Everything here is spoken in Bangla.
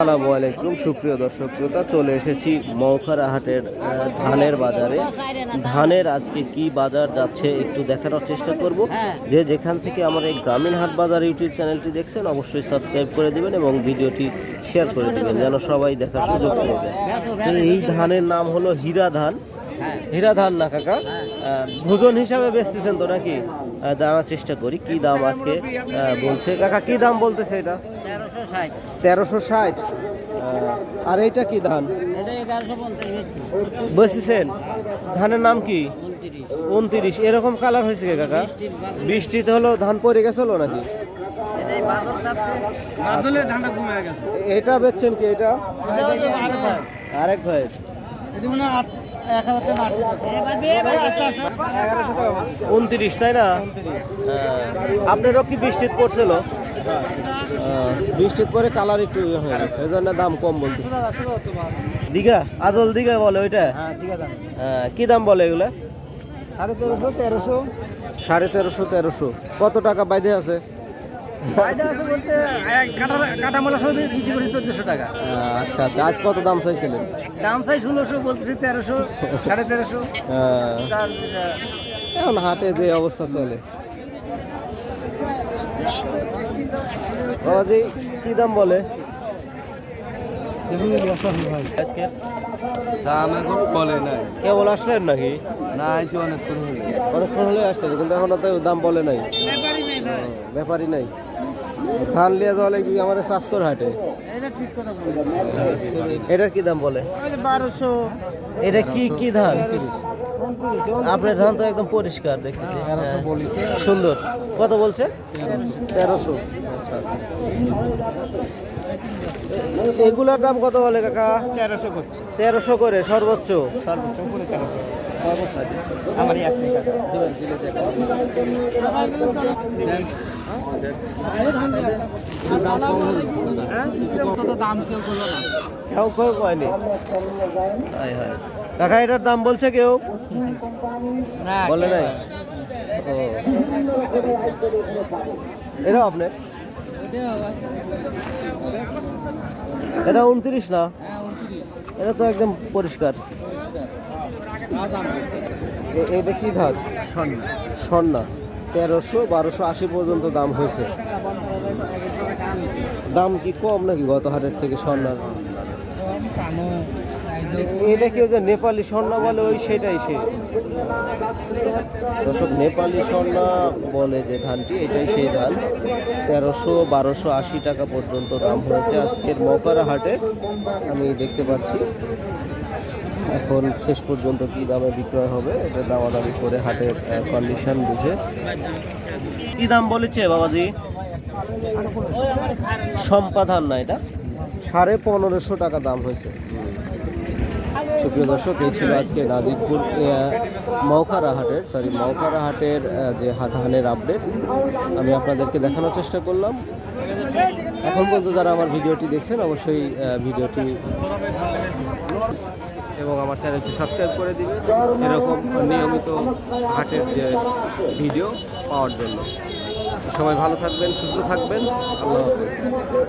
আসসালামু আলাইকুম, সুপ্রিয় দর্শক শ্রোতা, চলে এসেছি মৌখারা ধানের বাজারে। ধানের আজকে কি বাজার যাচ্ছে একটু দেখানোর চেষ্টা করব। যে যেখান থেকে আমার এই গ্রামীণ হাট বাজার ইউটিউব চ্যানেলটি দেখছেন, অবশ্যই সাবস্ক্রাইব করে দিবেন এবং ভিডিওটি শেয়ার করে দিবেন, যেন সবাই দেখার সুযোগ পেয়ে যায়। এই ধানের নাম হলো হীরা ধান। হীরা ধান না, কাকা? ভোজন হিসাবে বেচতেছেন তো নাকি? জানার চেষ্টা করি, কি দাম আজকে বলছে? কাকা, কি দাম বলতেছে এটা? তেরোশো ষাট। আর এইটা কি ধান? এটা বসেছেন ধানের নাম কি? উনত্রিশ। এরকম কালার হয়েছে কে কাকা? বৃষ্টিতে হলো ধান পড়ে গেছিল নাকি? এটা বেচছেন কি এটা? আরেক ভাই। উনত্রিশ তাই না? হ্যাঁ। আপনারও কি বৃষ্টিত পড়ছিল? বৃষ্টির পরে কালার একটু ইয়ে হয়ে গেছে। এই জন্য দাম কম বলতেছে। দীঘা? আজল দীঘা বলে ওইটা? হ্যাঁ, কি দাম বলে এগুলো? সাড়ে তেরোশো তেরোশো। সাড়ে তেরোশো তেরোশো। কত টাকা বাইদে আছে? বলতে আচ্ছা আচ্ছা। আজ কত দাম চাইছিলেন? দাম চাই ষোলোশো বলতেছি তেরোশো সাড়ে তেরোশো। হ্যাঁ, এখন হাটে যে অবস্থা চলে। বাবাজি কি দাম বলে? আজকে দাম এখন বলে নাই। কেবল আসলেন নাকি? না আইসি অনেকক্ষণ হলো। অনেকক্ষণ হলে আসছেন কিন্তু এখন তো দাম বলে নাই। হ্যাঁ, ব্যাপারই নাই। ধান লিয়ে যাওয়া লাগবে আমার চাষ করে হাটে? এটা ঠিক কথা বলেছি এটার কি দাম বলে? বারোশো। এটা কি কি ধান? আপনার ধান তো একদম পরিষ্কার দেখতেছি। হ্যাঁ, সুন্দর। কত বলছে? তেরোশো। আচ্ছা আচ্ছা এগুলার দাম কত বলে কাকা? তেরোশো করছি। তেরোশো করে সর্বোচ্চ? সর্বোচ্চ উপরে তেরোশো। আমারই এক দাম কেউ কয়নি। হায় হায়। কাকা এটার দাম বলছে কেউ? বলে নাই? ও। এটা আপনার? এটা উনত্রিশ না? এটা তো একদম পরিষ্কার। এটা কি ধান স্বর্ণা। তেরোশো বারোশো আশি পর্যন্ত দাম হয়েছে। দাম কি কম নাকি গত হাটের থেকে স্বর্ণার? এটা কি যে নেপালি স্বর্ণা বলে ওই সেটাই সে। দর্শক নেপালি স্বর্ণা বলে যে ধানটি এটাই সেই ধান। তেরোশো বারোশো আশি টাকা পর্যন্ত দাম হয়েছে আজকের মকারা হাটে। আমি দেখতে পাচ্ছি। এখন শেষ পর্যন্ত কি দামে বিক্রয় হবে এটা দামাদামি করে হাটের কন্ডিশন বুঝে। কি দাম বলেছে বাবাজি? সম্পাধান না এটা? সাড়ে পনেরোশো টাকা দাম হয়েছে। সুপ্রিয় দর্শক, এই ছিল আজকে নাজিরপুর মৌখারা হাটের সরি মৌখারা হাটের যে হা- ধানের আপডেট আমি আপনাদেরকে দেখানোর চেষ্টা করলাম। এখন পর্যন্ত যারা আমার ভিডিওটি দেখছেন, অবশ্যই ভিডিওটি এবং আমার চ্যানেলটি সাবস্ক্রাইব করে দিবেন। এরকম নিয়মিত হাটের যে ভিডিও পাওয়ার জন্য। সবাই ভালো থাকবেন, সুস্থ থাকবেন। আল্লাহ হাফেজ।